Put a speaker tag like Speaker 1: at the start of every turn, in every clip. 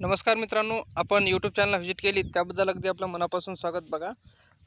Speaker 1: नमस्कार मित्रांनो आपण यूट्यूब चॅनलला व्हिजिट केली त्याबद्दल अगदी आपलं मनापासून स्वागत बघा.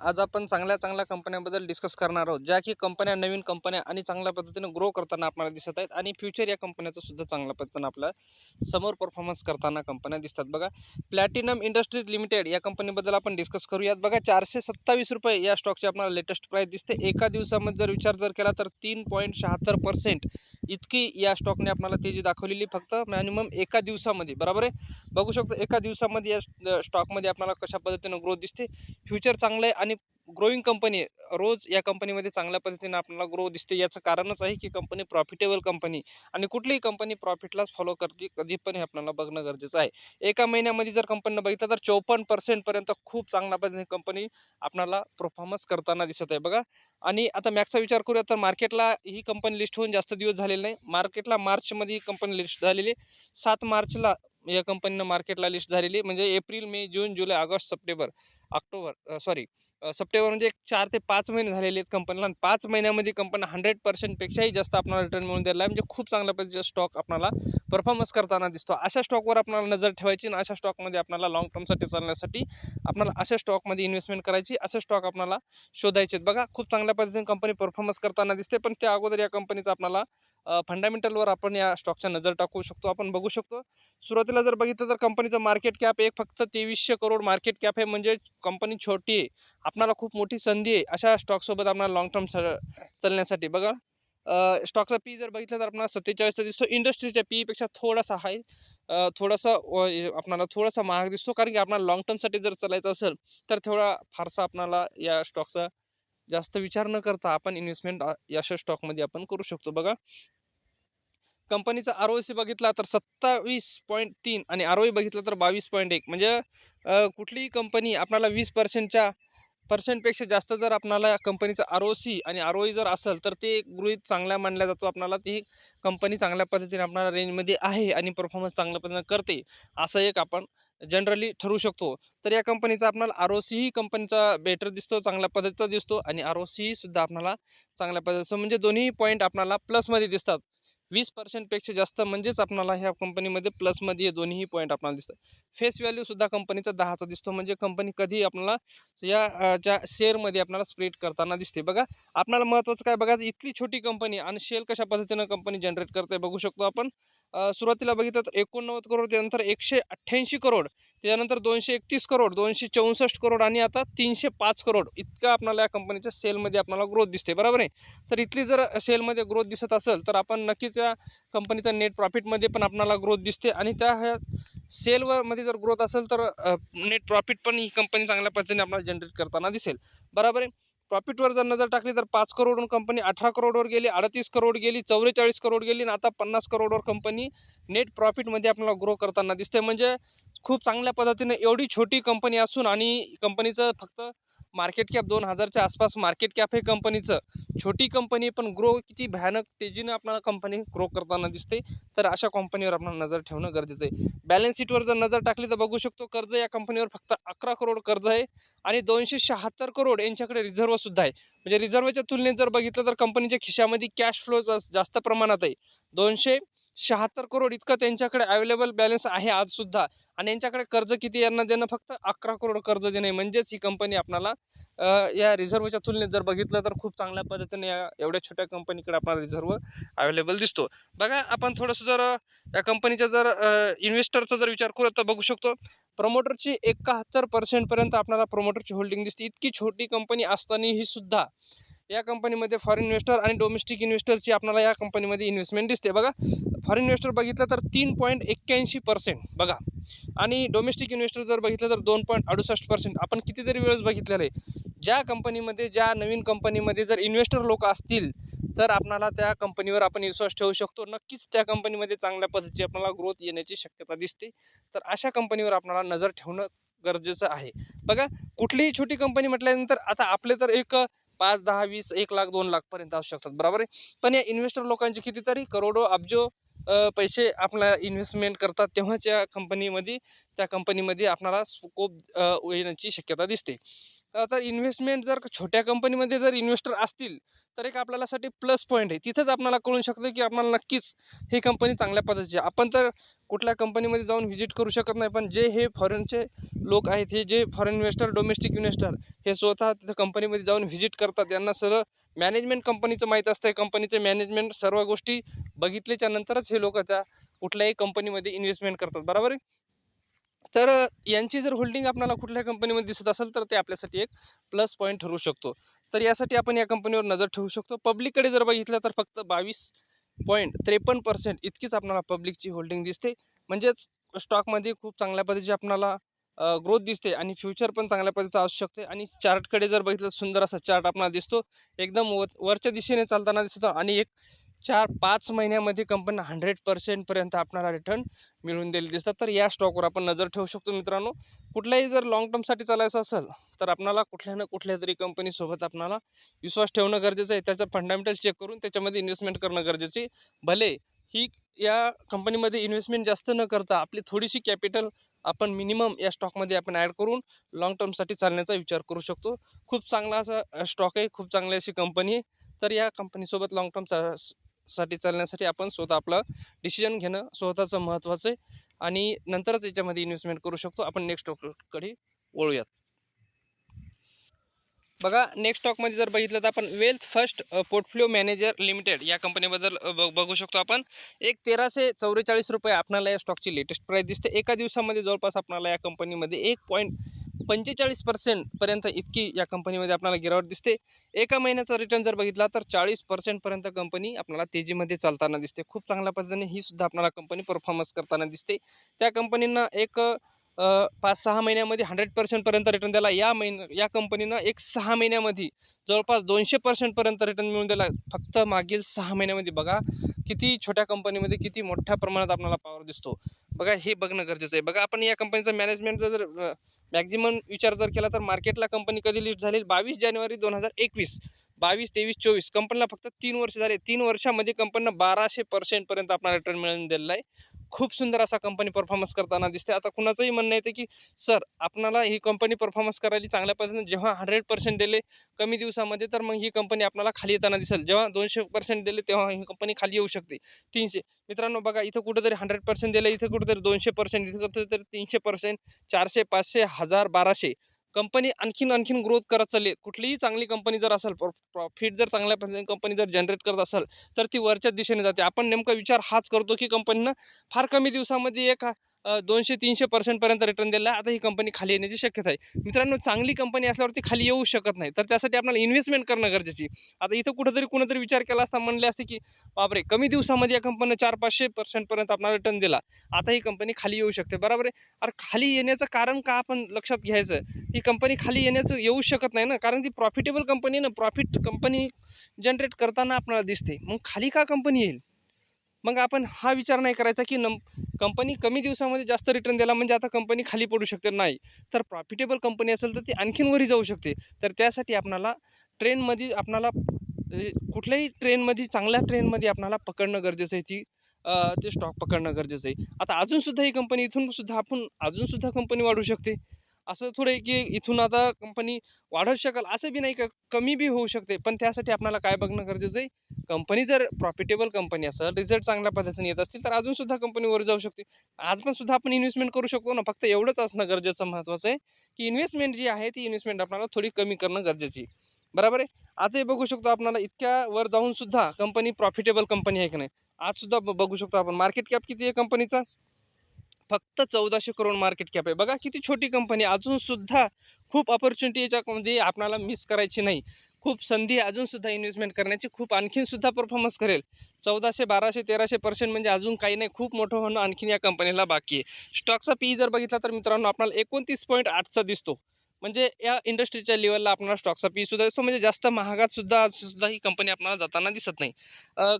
Speaker 1: आज आपण चांगल्या चांगल्या कंपन्यांबद्दल डिस्कस करणार आहोत. ज्या की कंपन्या नवीन कंपन्या आणि चांगल्या पद्धतीनं ग्रो करताना आपल्याला दिसत आहेत आणि फ्युचर या कंपन्याचं सुद्धा चांगल्या पद्धतीनं आपल्यासमोर परफॉर्मन्स करताना कंपन्या दिसतात. बघा प्लॅटिनम इंडस्ट्रीज लिमिटेड या कंपनीबद्दल आपण डिस्कस करूयात. बघा चारशे सत्तावीस रुपये या स्टॉकची आपल्याला लेटेस्ट प्राईस दिसते. एका दिवसामध्ये जर विचार जर केला तर तीन पॉईंट शहात्तर पर्सेंट इतकी या स्टॉकने आपल्याला तेजी दाखवलेली फक्त मॅनिमम एका दिवसामध्ये. बरोबर आहे? बघू शकतो एका दिवसामध्ये या स्टॉकमध्ये आपल्याला कशा पद्धतीनं ग्रोथ दिसते? फ्युचर चांगलं आहे आणि ग्रोईंग कंपनी रोज या कंपनीमध्ये चांगल्या पद्धतीने आपल्याला ग्रो दिसते. याचं कारणच आहे की कंपनी प्रॉफिटेबल कंपनी आणि कुठलीही कंपनी प्रॉफिटलाच फॉलो करते कधी पण हे आपल्याला बघणं गरजेचं आहे. एका महिन्यामध्ये जर कंपनीनं बघितलं तर चौपन्न पर्सेंटपर्यंत खूप चांगल्या पद्धतीने कंपनी आपल्याला परफॉर्मन्स करताना दिसत आहे बघा. आणि आता मॅक्सचा विचार करूया तर मार्केटला ही कंपनी लिस्ट होऊन जास्त दिवस झालेले नाही. मार्केटला मार्चमध्ये ही कंपनी लिस्ट झालेली. सात मार्चला या कंपनीनं मार्केटला लिस्ट झालेली. म्हणजे एप्रिल मे जून जुलै August September October sorry September म्हणजे एक चार ते पाच महिने झालेले आहेत कंपनीला. आणि पाच महिन्यामध्ये कंपनी हंड्रेड पर्सेंटपेक्षाही जास्त आपल्याला रिटर्न मिळून दिला आहे म्हणजे खूप चांगल्या पद्धतीचा स्टॉक आपल्याला परफॉर्मन्स करताना दिसतो. अशा स्टॉकवर आपल्याला नजर ठेवायची आणि अशा स्टॉकमध्ये आपल्याला लॉंग टर्मसाठी चालण्यासाठी आपल्याला अशा स्टॉकमध्ये इन्व्हेस्टमेंट करायची असे स्टॉक आपल्याला शोधायचे आहेत. बघा खूप चांगल्या पद्धतीने कंपनी परफॉर्मन्स करताना दिसते. पण त्या अगोदर या कंपनीचा आपल्याला फंडामेंटलवर आपण या स्टॉकच्या नजर टाकू शकतो. आपण बघू शकतो. सुरुवातीला जर बघितलं तर कंपनीचं मार्केट कॅप एक फक्त तेवीसशे करोड मार्केट कॅप आहे. म्हणजे कंपनी छोटी आहे. आपणाला खूप मोठी संधी आहे अशा स्टॉकसोबत आपणाला लॉंग टर्म चालण्यासाठी. बघा स्टॉकचा पी जर बघितलं तर आपल्याला सत्तेचाळीसचा दिसतो. इंडस्ट्रीच्या पीपेक्षा थोडासा हाय थोडासा आपणाला थोडासा महाग दिसतो. कारण की आपणाला लॉंग टर्मसाठी जर चालायचं असेल तर थोडा फारसा आपणाला या स्टॉकचा जास्त विचार न करता आपण इन्व्हेस्टमेंट याशा स्टॉकमध्ये आपण करू शकतो. बघा कंपनीचा आर ओ सी बघितला तर सत्तावीस पॉईंट तीन आणि आर ओ बघितलं तर बावीस पॉईंट एक. म्हणजे कुठलीही कंपनी आपल्याला वीस पर्सेंटच्या पर्सेंटपेक्षा जास्त जर आपणाला कंपनीचा आर ओ सी आणि आर ओ जर असेल तर ते गृहित चांगल्या मानल्या जातो. आपणाला ती कंपनी चांगल्या पद्धतीने आपणाला रेंजमध्ये आहे आणि परफॉर्मन्स चांगल्या पद्धतीने करते असं एक आपण जनरली ठरवू शकतो. तर या कंपनीचा आपणाला आर ओ सीही कंपनीचा बेटर दिसतो चांगल्या पद्धतीचा दिसतो आणि आर ओ सीसुद्धा आपणाला चांगल्या पद्धतीचं म्हणजे दोन्ही पॉईंट आपल्याला प्लसमध्ये दिसतात. वीस पर्सेंटपेक्षा जास्त म्हणजेच आपणाला ह्या कंपनीमध्ये प्लसमध्ये हे दोन्ही पॉईंट आपल्याला दिसतं फेस व्हॅल्यूसुद्धा कंपनीचा दहाचा दिसतो. म्हणजे कंपनी कधी आपल्याला या ज्या शेअरमध्ये आपल्याला स्प्रेड करताना दिसते. बघा आपल्याला महत्त्वाचं काय बघा इतकी छोटी कंपनी आणि शेअर कशा पद्धतीनं कंपनी जनरेट करते बघू शकतो आपण. सुरुवातीला बघितलं तर एकोणनव्वद करोड त्यानंतर एकशे अठ्ठ्याऐंशी करोड त्यानंतर दोनशे एकतीस करोड दोनशे चौसष्ट करोड आणि आता तीनशे पाच करोड. इतका आपल्याला या कंपनीच्या सेलमध्ये आपल्याला ग्रोथ दिसते बरोबर आहे? तर इथली जर सेलमध्ये ग्रोथ दिसत असेल तर आपण नक्कीच या कंपनीचा नेट प्रॉफिटमध्ये पण आपल्याला ग्रोथ दिसते आणि त्या ह्या सेलवरमध्ये जर ग्रोथ असेल तर नेट प्रॉफिट पण ही कंपनी चांगल्या पद्धतीने आपल्याला जनरेट करताना दिसेल. बरोबर आहे? प्रॉफिटवर जर नजर टाकली तर पाच करोडहून कंपनी अठरा करोडवर गेली अडतीस करोड गेली चौवेचाळीस करोड गेली आणि आता पन्नास करोडवर कंपनी नेट प्रॉफिटमध्ये आपल्याला ग्रो करताना दिसते म्हणजे खूप चांगल्या पद्धतीने एवढी छोटी कंपनी असून आणि कंपनीचं फक्त मार्केट कॅप दोन हजारच्या आसपास मार्केट कॅप हे कंपनीचं. छोटी कंपनी पण ग्रो किती भयानक तेजीनं आपल्याला कंपनी ग्रो करताना दिसते. तर अशा कंपनीवर आपण नजर ठेवणं गरजेचं आहे. बॅलन्स शीटवर जर नजर टाकली तर बघू शकतो कर्ज या कंपनीवर फक्त अकरा करोड कर्ज आहे आणि दोनशे शहात्तर करोड यांच्याकडे रिझर्वसुद्धा आहे. म्हणजे रिझर्वच्या तुलनेत जर बघितलं तर कंपनीच्या खिशामध्ये कॅश फ्लो जास्त प्रमाणात आहे. दोनशे शहात्तर करोड इतकं त्यांच्याकडे अवेलेबल बॅलन्स आहे आजसुद्धा. आणि यांच्याकडे कर्ज किती यांना देणं फक्त अकरा करोड कर्ज देणे म्हणजेच ही कंपनी आपल्याला या रिझर्वच्या तुलनेत जर बघितलं तर खूप चांगल्या पद्धतीने या एवढ्या छोट्या कंपनीकडे आपल्याला रिझर्व अवेलेबल दिसतो. बघा आपण थोडंसं जर या कंपनीचा जर इन्व्हेस्टरचा जर विचार करू तर बघू शकतो प्रमोटरची एकाहत्तर पर्सेंटपर्यंत आपल्याला प्रमोटरची होल्डिंग दिसते. इतकी छोटी कंपनी असतानाही सुद्धा या कंपनीमध्ये फॉरेन इन्व्हेस्टर आणि डोमेस्टिक इन्व्हेस्टरची आपल्याला या कंपनीमध्ये इन्व्हेस्टमेंट दिसते. बघा फॉरेन इन्व्हेस्टर बघितलं तर तीन पॉईंट एक्क्याऐंशी पर्सेंट बघा. आणि डोमेस्टिक इन्व्हेस्टर जर बघितलं तर दोन पॉईंट अडुसष्ट पर्सेंट आपण कितीतरी वेळेस बघितलेलं आहे. ज्या कंपनीमध्ये ज्या नवीन कंपनीमध्ये जर इन्व्हेस्टर लोक असतील तर आपणाला त्या कंपनीवर आपण विश्वास ठेवू शकतो. नक्कीच त्या कंपनीमध्ये चांगल्या पद्धतीची आपल्याला ग्रोथ येण्याची शक्यता दिसते. तर अशा कंपनीवर आपणाला नजर ठेवणं गरजेचं आहे. बघा कुठलीही छोटी कंपनी म्हटल्यानंतर आता आपले तर एक पाच दहा वीस एक लाख दोन लाखपर्यंत असू शकतात. बरोबर आहे? पण या इन्व्हेस्टर लोकांचे कितीतरी करोडो अब्जो पैसे आपला इन्व्हेस्टमेंट करतात तेव्हाच या कंपनीमध्ये त्या कंपनीमध्ये आपणाला स्कोप येण्याची शक्यता दिसते. आता इन्व्हेस्टमेंट जर छोट्या कंपनीमध्ये जर इन्व्हेस्टर असतील तर एक आपल्यालासाठी प्लस पॉईंट आहे. तिथंच आपल्याला कळून शकतं की आपल्याला नक्कीच ही कंपनी चांगल्या पद्धतीची आहे. आपण तर कुठल्या कंपनीमध्ये जाऊन व्हिजिट करू शकत नाही पण जे हे फॉरेनचे लोक आहेत हे जे फॉरेन इन्व्हेस्टर डोमेस्टिक इन्व्हेस्टर हे स्वतः तिथं कंपनीमध्ये जाऊन व्हिजिट करतात. यांना सर्व मॅनेजमेंट कंपनीचं माहीत असतं. कंपनीचे मॅनेजमेंट सर्व गोष्टी बघितल्याच्या नंतरच हे लोक त्या कुठल्याही कंपनीमध्ये इन्व्हेस्टमेंट करतात. बरोबर आहे? तर यांची जर होल्डिंग आपल्याला कुठल्या कंपनीमध्ये दिसत असेल तर ते आपल्यासाठी एक प्लस पॉईंट ठरू शकतो. तर यासाठी आपण या कंपनीवर नजर ठेवू शकतो. पब्लिककडे जर बघितलं तर फक्त बावीस पॉईंट त्रेपन्न पर्सेंट इतकीच आपल्याला पब्लिकची होल्डिंग दिसते. म्हणजेच स्टॉकमध्ये खूप चांगल्या पद्धतीची आपल्याला ग्रोथ दिसते आणि फ्युचर पण चांगल्या पद्धतीचं असू शकते. आणि चार्टकडे जर बघितलं सुंदर असा चार्ट आपल्याला दिसतो. एकदम वर वरच्या दिशेने चालताना दिसतो आणि एक चार पाच महिन्यामध्ये कंपनी हंड्रेड पर्सेंटपर्यंत आपणाला रिटर्न मिळून दिले दिसतात. तर या स्टॉकवर आपण नजर ठेवू शकतो मित्रांनो. कुठल्याही जर लॉंग टर्मसाठी चालायचं असेल तर आपणाला कुठल्या ना कुठल्या तरी कंपनीसोबत आपणाला विश्वास ठेवणं गरजेचं आहे. त्याचं फंडामेंटल चेक करून त्याच्यामध्ये इन्व्हेस्टमेंट करणं गरजेचं आहे. भले ही या कंपनीमध्ये इन्व्हेस्टमेंट जास्त न करता आपली थोडीशी कॅपिटल आपण मिनिमम या स्टॉकमध्ये आपण ॲड करून लाँग टर्मसाठी चालण्याचा विचार करू शकतो. खूप चांगला असा स्टॉक आहे खूप चांगली अशी कंपनी आहे. तर या कंपनीसोबत लाँग टर्म साठी चालण्यासाठी आपण स्वतः आपलं डिसिजन घेणं स्वतःचं महत्त्वाचं आहे. आणि नंतरच याच्यामध्ये इन्व्हेस्टमेंट करू शकतो. आपण नेक्स्ट स्टॉककडे वळूयात. बघा नेक्स्ट स्टॉकमध्ये जर बघितलं तर आपण wealth first portfolio manager limited या कंपनीबद्दल बघू शकतो आपण. एक तेराशे चौवेचाळीस रुपये आपणाला या स्टॉकची लेटेस्ट प्राईस दिसते. एका दिवसामध्ये जवळपास आपणाला या कंपनीमध्ये एक पॉईंट पंचेचाळीस पर्सेंटपर्यंत इतकी या कंपनीमध्ये आपल्याला गिरावट दिसते. एका महिन्याचा रिटर्न जर बघितला तर चाळीस पर्सेंटपर्यंत कंपनी आपल्याला तेजीमध्ये चालताना दिसते. खूप चांगल्या पद्धतीने ही सुद्धा आपल्याला कंपनी परफॉर्मन्स करताना दिसते. त्या कंपनींना एक पाच सहा महिन्यामध्ये हंड्रेड पर्सेंटपर्यंत रिटर्न द्यायला या महिन्या या कंपनीनं एक सहा महिन्यामध्ये जवळपास दोनशे पर्सेंटपर्यंत रिटर्न मिळून दिला. फक्त मागील सहा महिन्यामध्ये बघा किती छोट्या कंपनीमध्ये किती मोठ्या प्रमाणात आपल्याला पॉवर दिसतो. बघा हे बघणं गरजेचं आहे. बघा आपण या कंपनीचा मॅनेजमेंटचा जर मॅक्झिमम विचार जर केला तर मार्केटला कंपनी कधी लिस्ट झाली? बावीस जानेवारी दोन हजार एकवीस. बावीस तेवीस चोवीस. कंपनीला फक्त तीन वर्ष झाले. तीन वर्षामध्ये कंपनीनं बाराशे पर्सेंटपर्यंत आपला रिटर्न मिळून दिलेला आहे. खूप सुंदर असा कंपनी परफॉर्मन्स करताना दिसते आता कुणाचंही म्हणणं येते की सर आपणाला ही कंपनी परफॉर्मन्स करायला चांगल्या पद्धतीने जेव्हा हंड्रेड पर्सेंट दिले कमी दिवसामध्ये तर मग ही कंपनी आपल्याला खाली येताना दिसेल. जेव्हा दोनशे पर्सेंट दिले तेव्हा ही कंपनी खाली येऊ शकते. तीनशे. मित्रांनो बघा इथं कुठंतरी हंड्रेड पर्सेंट दिलं इथं कुठंतरी दोनशे पर्सेंट इथं कुठंतरी तीनशे पर्सेंट चारशे पाचशे हजार बाराशे. कंपनी आणखीन आणखीन ग्रोथ करत चालली कुठलीही चांगली कंपनी जर असेल प्रॉफिट जर चांगल्या पद्धतीने कंपनी जर जनरेट करत असेल तर ती वरच्या दिशेने जाते. आपण नेमका विचार हाच करतो की कंपनीनं फार कमी दिवसामध्ये एक दोनशे तीनशे पर्सेंटपर्यंत रिटर्न दिला आता ही कंपनी खाली येण्याची शक्यता आहे. मित्रांनो चांगली कंपनी असल्यावरती खाली येऊ शकत नाही. तर त्यासाठी आपल्याला इन्व्हेस्टमेंट करणं गरजेची आता इथं कुठंतरी कुणीतरी विचार केला असता म्हणले असते की बापरे कमी दिवसामध्ये या कंपनीनं चार पाचशे पर्सेंटपर्यंत आपल्याला रिटर्न दिला. आता ही कंपनी खाली येऊ शकते. बरोबर आहे? अरे खाली येण्याचं कारण का आपण लक्षात घ्यायचं? ही कंपनी खाली येण्याचं येऊ शकत नाही ना. कारण ती प्रॉफिटेबल कंपनी ना. प्रॉफिट कंपनी जनरेट करताना आपल्याला दिसते. मग खाली का कंपनी येईल? मग आपण हा विचार नाही करायचा की नम कंपनी कमी दिवसामध्ये जास्त रिटर्न द्यायला म्हणजे आता कंपनी खाली पडू शकते नाही. तर प्रॉफिटेबल कंपनी असेल तर ती आणखीन वरी जाऊ शकते. तर त्यासाठी आपणाला ट्रेनमध्ये आपणाला कुठल्याही ट्रेनमध्ये चांगल्या ट्रेनमध्ये आपणाला पकडणं गरजेचं आहे. ती ते स्टॉक पकडणं गरजेचं आहे. आता अजूनसुद्धा ही कंपनी इथूनसुद्धा आपण अजूनसुद्धा कंपनी वाढू शकते. असं थोडं आहे की इथून आता कंपनी वाढू शकेल असं बी नाही का कमी बी होऊ शकते. पण त्यासाठी आपल्याला काय बघणं गरजेचं आहे? कंपनी जर प्रॉफिटेबल कंपनी असेल रिझल्ट चांगल्या पद्धतीने येत असतील तर अजूनसुद्धा कंपनीवर कंपनी वर जाऊ शकते. आज पण सुद्धा आपण इन्व्हेस्टमेंट करू शकतो ना. फक्त एवढंच असणं गरजेचं महत्त्वाचं आहे की इन्व्हेस्टमेंट जी आहे ती इन्व्हेस्टमेंट आपल्याला थोडी कमी करणं गरजेची आहे. बरोबर आहे? आजही बघू शकतो आपल्याला इतक्या वर जाऊन सुद्धा कंपनी प्रॉफिटेबल कंपनी आहे की नाही? आज सुद्धा बघू शकतो आपण. मार्केट कॅप किती आहे कंपनीचा फक्त चौदाशे करोड मार्केट कॅप आहे. बघा किती छोटी कंपनी अजूनसुद्धा खूप ऑपॉर्च्युनिटी याच्यामध्ये आपणाला मिस करायची नाही. खूप संधी अजूनसुद्धा इन्व्हेस्टमेंट करण्याची. खूप आणखीनसुद्धा परफॉर्मन्स करेल. चौदाशे बाराशे तेराशे पर्सेंट म्हणजे अजून काही नाही. खूप मोठं होणं आणखीन या कंपनीला बाकी आहे. स्टॉकचा पी जर बघितला तर मित्रांनो आपल्याला एकोणतीस पॉईंट आठचा दिसतो. म्हणजे या इंडस्ट्रीच्या लेवलला आपणाला स्टॉकचा पी सुद्धा दिसतो. म्हणजे जास्त महागात सुद्धा सुद्धा ही कंपनी आपल्याला जाताना दिसत नाही.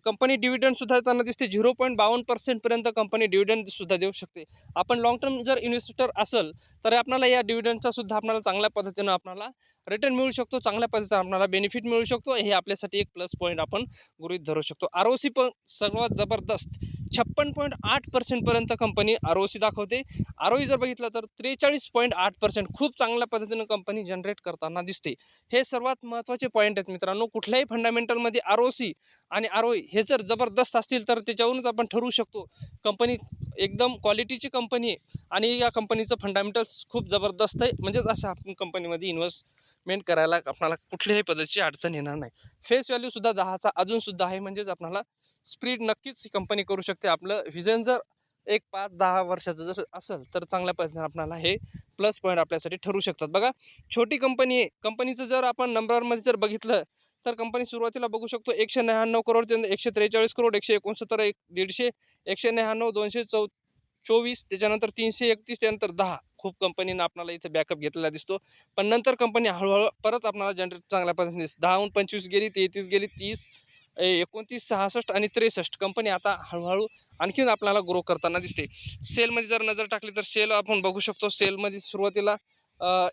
Speaker 1: कंपनी डिव्हिडंड सुद्धा येताना दिसते. झिरो पॉईंट बावन्न पर्सेंटपर्यंत कंपनी डिव्हिडंड सुद्धा देऊ शकते. आपण लॉंग टर्म जर इन्व्हेस्टर असेल तर आपल्याला या डिव्हिडंडचा सुद्धा आपल्याला चांगल्या पद्धतीनं आपल्याला रिटर्न मिळू शकतो. चांगल्या पद्धतीचा आपल्याला बेनिफिट मिळू शकतो. हे आपल्यासाठी एक प्लस पॉईंट आपण गृहीत धरू शकतो. आर ओ सी पण सर्वात जबरदस्त छप्पन पॉईंट आठ पर्सेंटपर्यंत कंपनी आर ओ सी दाखवते. आर ओ जर बघितलं तर त्रेचाळीस पॉईंट आठ पर्सेंट खूप चांगल्या पद्धतीनं कंपनी जनरेट करताना दिसते. हे सर्वात महत्त्वाचे पॉईंट आहेत मित्रांनो. कुठल्याही फंडामेंटलमध्ये आर ओ सी आणि आर ओ हे जर जबरदस्त असतील तर त्याच्यावरूनच आपण ठरवू शकतो. कंपनी एकदम क्वालिटीची कंपनी आहे आणि या कंपनीचं फंडामेंटल्स खूप जबरदस्त आहे. म्हणजेच अशा आपण कंपनीमध्ये इन्व्हेस्टमेंट करायला आपणाला कुठल्याही पद्धतीची अडचण येणार नाही. फेस व्हॅल्यूसुद्धा दहाचा अजूनसुद्धा आहे. म्हणजेच आपणाला स्प्रीड नक्कीच ही कंपनी करू शकते. आपलं व्हिजन जर एक पाच दहा वर्षाचं जर असेल तर चांगल्या पद्धतीने आपणाला हे प्लस पॉईंट आपल्यासाठी ठरू शकतात. बघा छोटी कंपनी आहे. कंपनीचं जर आपण नंबरमध्ये जर बघितलं तर कंपनी सुरुवातीला बघू शकतो एकशे नव्याण्णव करोड ते एकशे त्रेचाळीस करोड एकशे एकोणसत्तर एक दीडशे एकशे नव्याण्णव दोनशे चौ चोवीस त्याच्यानंतर तीनशे एकतीस त्यानंतर दहा खूप कंपनीनं आपल्याला इथे बॅकअप घेतलेला दिसतो. पण नंतर कंपनी हळूहळू परत आपल्याला जनरेट चांगल्या पद्धतीने दिसते. दहाहून पंचवीस गेली तेहतीस गेली तीस एकोणतीस सहासष्ट आणि त्रेसष्ट कंपनी आता हळूहळू आणखीन आपल्याला ग्रो करताना दिसते. सेलमध्ये जर नजर टाकली तर सेल आपण बघू शकतो. सेलमध्ये सुरुवातीला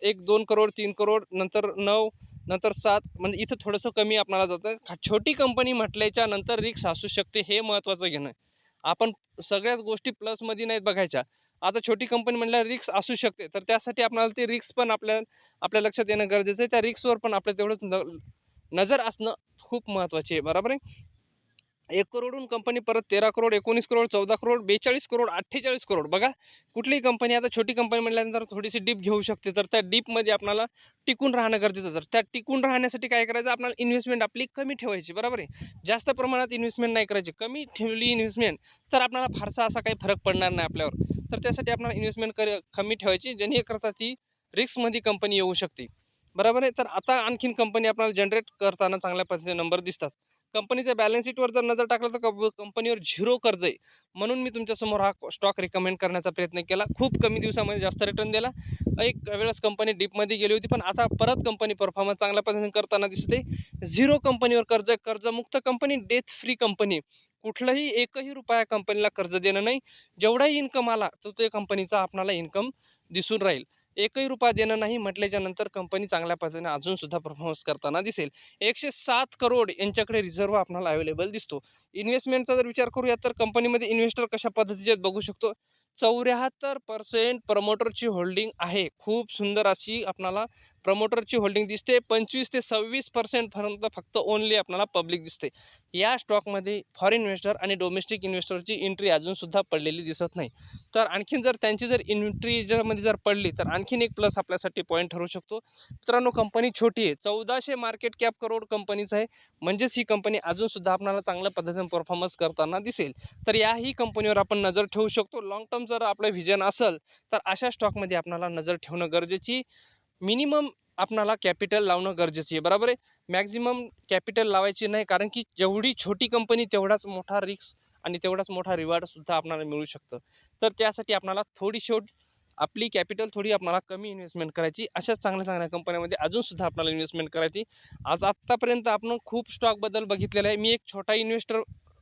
Speaker 1: एक दोन करोड तीन करोड नंतर नऊ नंतर सात म्हणजे इथं थोडंसं कमी आपल्याला जातं छोटी कंपनी म्हटल्याच्या नंतर रिक्स असू शकते हे महत्त्वाचं घेणं. आपण सगळ्याच गोष्टी प्लसमध्ये नाहीत बघायच्या. आता छोटी कंपनी म्हटल्यावर रिक्स असू शकते. तर त्यासाठी आपल्याला ते रिक्स पण आपल्या आपल्या लक्षात येणं गरजेचं आहे. त्या रिक्सवर पण आपल्या तेवढंच न नजर असणं खूप महत्त्वाचे आहे बरोबर आहे? एक करोडहून कंपनी परत तेरा करोड एकोणीस करोड चौदा करोड बेचाळीस करोड अठ्ठेचाळीस करोड. बघा कुठलीही कंपनी आता छोटी कंपनी म्हटल्यानंतर थोडीशी डीप घेऊ शकते तर त्या डीपमध्ये आपल्याला टिकून राहणं गरजेचं तर त्या टिकून राहण्यासाठी काय करायचं? आपल्याला इन्व्हेस्टमेंट आपली कमी ठेवायची बरोबर आहे? जास्त प्रमाणात इन्व्हेस्टमेंट नाही करायची. कमी ठेवली इन्व्हेस्टमेंट तर आपल्याला फारसा असा काही फरक पडणार नाही आपल्यावर. तर त्यासाठी आपल्याला इन्व्हेस्टमेंट कर कमी ठेवायची जेणेकरता ती रिस्कमध्ये कंपनी येऊ शकते. बरोबर आहे. तर आता आणखीन कंपनी आपल्याला जनरेट करताना चांगल्या पद्धतीने नंबर दिसतात. कंपनीच्या बॅलन्स शीटवर जर नजर टाकलं तर कंप- कंपनीवर झिरो कर्ज आहे. म्हणून मी तुमच्यासमोर हा स्टॉक रिकमेंड करण्याचा प्रयत्न केला. खूप कमी दिवसामध्ये जास्त रिटर्न दिला. एक वेळेस कंपनी डीपमध्ये गेली होती पण आता परत कंपनी परफॉर्मन्स चांगल्या पद्धतीने करताना दिसते झिरो कंपनीवर कर्ज आहे कर्जमुक्त कंपनी डेथ फ्री कंपनी कुठलंही एकही रुपया कंपनीला कर्ज देणं नाही. जेवढाही इन्कम आला तर ते कंपनीचा आपणाला इन्कम दिसून राहील. एकही रुपया देणं नाही म्हटल्याच्या नंतर कंपनी चांगल्या पद्धतीने अजूनसुद्धा परफॉर्मन्स करताना दिसेल. एकशे सात करोड यांच्याकडे रिझर्व आपल्याला अवेलेबल दिसतो. इन्व्हेस्टमेंटचा जर विचार करूया तर कंपनीमध्ये इन्व्हेस्टर कशा पद्धतीचे बघू शकतो. चौऱ्याहत्तर पर्सेंट प्रमोटरची होल्डिंग आहे. खूप सुंदर अशी आपणाला प्रमोटरची होल्डिंग दिसते. पंचवीस ते सव्वीस पर्सेंटपर्यंत फक्त ओनली आपल्याला पब्लिक दिसते. या स्टॉकमध्ये फॉरेन इन्व्हेस्टर आणि डोमेस्टिक इन्व्हेस्टरची एंट्री अजूनसुद्धा पडलेली दिसत नाही. तर आणखीन जर त्यांची जर एंट्री जरमध्ये जर पडली तर आणखीन एक प्लस आपल्यासाठी पॉईंट ठरू शकतो. मित्रांनो कंपनी छोटी आहे. चौदाशे मार्केट कॅप करोड कंपनीचं आहे. म्हणजेच ही कंपनी अजूनसुद्धा आपल्याला चांगल्या पद्धतीने परफॉर्मन्स करताना दिसेल. तर याही कंपनीवर आपण नजर ठेवू शकतो. लाँग टर्म जर आपलं व्हिजन असेल तर अशा स्टॉकमध्ये आपल्याला नजर ठेवणं गरजेची मिनिमम आपणाला कॅपिटल लावणं गरजेचं आहे. बरोबर आहे? मॅक्झिमम कॅपिटल लावायची नाही कारण की जेवढी छोटी कंपनी तेवढाच मोठा रिस्क आणि तेवढाच मोठा रिवॉर्डसुद्धा आपल्याला मिळू शकतं. तर त्यासाठी आपणाला थोडी शेवट आपली कॅपिटल थोडी आपल्याला कमी इन्व्हेस्टमेंट करायची अशाच चांगल्या चांगल्या कंपन्यामध्ये अजूनसुद्धा आपल्याला इन्व्हेस्टमेंट करायची. आज आत्तापर्यंत आपण खूप स्टॉकबद्दल बघितलेलं आहे. मी एक छोटा इन्व्हेस्टर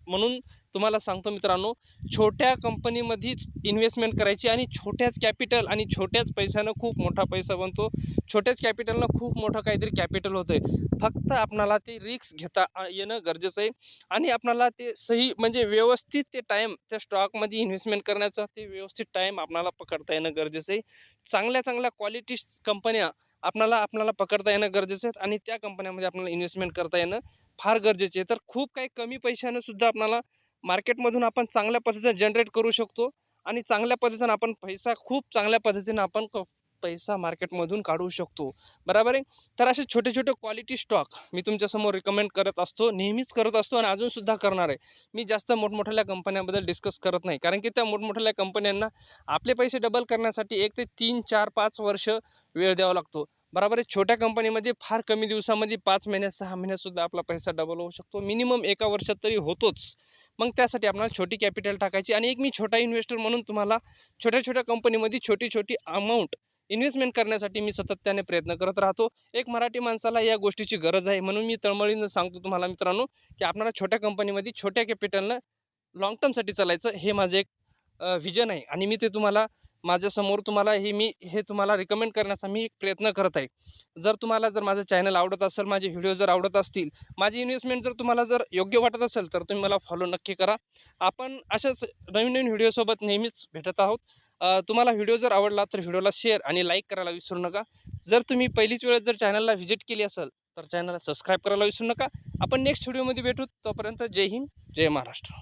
Speaker 1: म्हणून तुम्हाला सांगतो मित्रांनो छोट्या कंपनीमध्येच इन्व्हेस्टमेंट करायची आणि छोट्याच कॅपिटल आणि छोट्याच पैशानं खूप मोठा पैसा बनतो. छोट्याच कॅपिटलनं खूप मोठं काहीतरी कॅपिटल होतं आहे फक्त आपणाला ते रिक्स घेता येणं गरजेचं आहे. आणि आपणाला ते सही म्हणजे व्यवस्थित ते टाईम त्या स्टॉकमध्ये इन्व्हेस्टमेंट करण्याचा ते व्यवस्थित टाईम आपणाला पकडता येणं गरजेचं आहे. चांगल्या चांगल्या क्वालिटी कंपन्या आपणाला आपणाला पकडता येणं गरजेचं आहे आणि त्या कंपन्यामध्ये आपल्याला इन्व्हेस्टमेंट करता येणं फार गरजेचे आहे. तर खूप काही कमी पैशानं सुद्धा आपणाला मार्केटमधून आपण चांगल्या पद्धतीने जनरेट करू शकतो आणि चांगल्या पद्धतीनं आपण पैसा खूप चांगल्या पद्धतीनं आपण क पैसा मार्केटमधून काढू शकतो. बरोबर आहे? तर असे छोटे छोटे क्वालिटी स्टॉक मी तुमच्यासमोर रिकमेंड करत असतो नेहमीच करत असतो आणि अजूनसुद्धा करणार आहे. मी जास्त मोठमोठ्या कंपन्यांबद्दल डिस्कस करत नाही. कारण की त्या मोठमोठ्या कंपन्यांना आपले पैसे डबल करण्यासाठी एक ते तीन चार पाच वर्ष वेळ द्यावा लागतो. बरोबर आहे छोट्या कंपनीमध्ये फार कमी दिवसामध्ये पाच महिन्यात सहा महिन्यातसुद्धा आपला पैसा डबल होऊ शकतो. मिनिमम एका वर्षात तरी होतोच. मग त्यासाठी आपल्याला छोटी कॅपिटल टाकायची आणि एक मी छोटा इन्व्हेस्टर म्हणून तुम्हाला छोट्या छोट्या कंपनीमध्ये छोटी छोटी अमाऊंट इन्व्हेस्टमेंट करण्यासाठी मी सातत्याने प्रयत्न करत राहतो. एक मराठी माणसाला या गोष्टीची गरज आहे. म्हणून मी तळमळीनं सांगतो तुम्हाला मित्रांनो की आपल्याला छोट्या कंपनीमध्ये छोट्या कॅपिटलनं लाँग टर्मसाठी चालायचं हे माझं एक व्हिजन आहे. आणि मी ते तुम्हाला माझ्यासमोर तुम्हाला हे मी हे तुम्हाला रिकमेंड करण्याचा मी एक प्रयत्न करत आहे. जर तुम्हाला जर माझं चॅनल आवडत असेल माझे व्हिडिओ जर आवडत असतील माझी इन्व्हेस्टमेंट जर तुम्हाला जर योग्य वाटत असेल तर तुम्ही मला फॉलो नक्की करा. आपण अशाच नवीन नवीन व्हिडिओसोबत नेहमीच भेटत आहोत. तुम्हाला व्हिडिओ जर आवडला तर व्हिडिओला शेअर आणि लाईक करायला विसरू नका. जर तुम्ही पहिलीच वेळेस जर चॅनलला व्हिजिट केली असेल तर चॅनलला सबस्क्राईब करायला विसरू नका. आपण नेक्स्ट व्हिडिओमध्ये भेटू. तोपर्यंत जय हिंद जय महाराष्ट्र.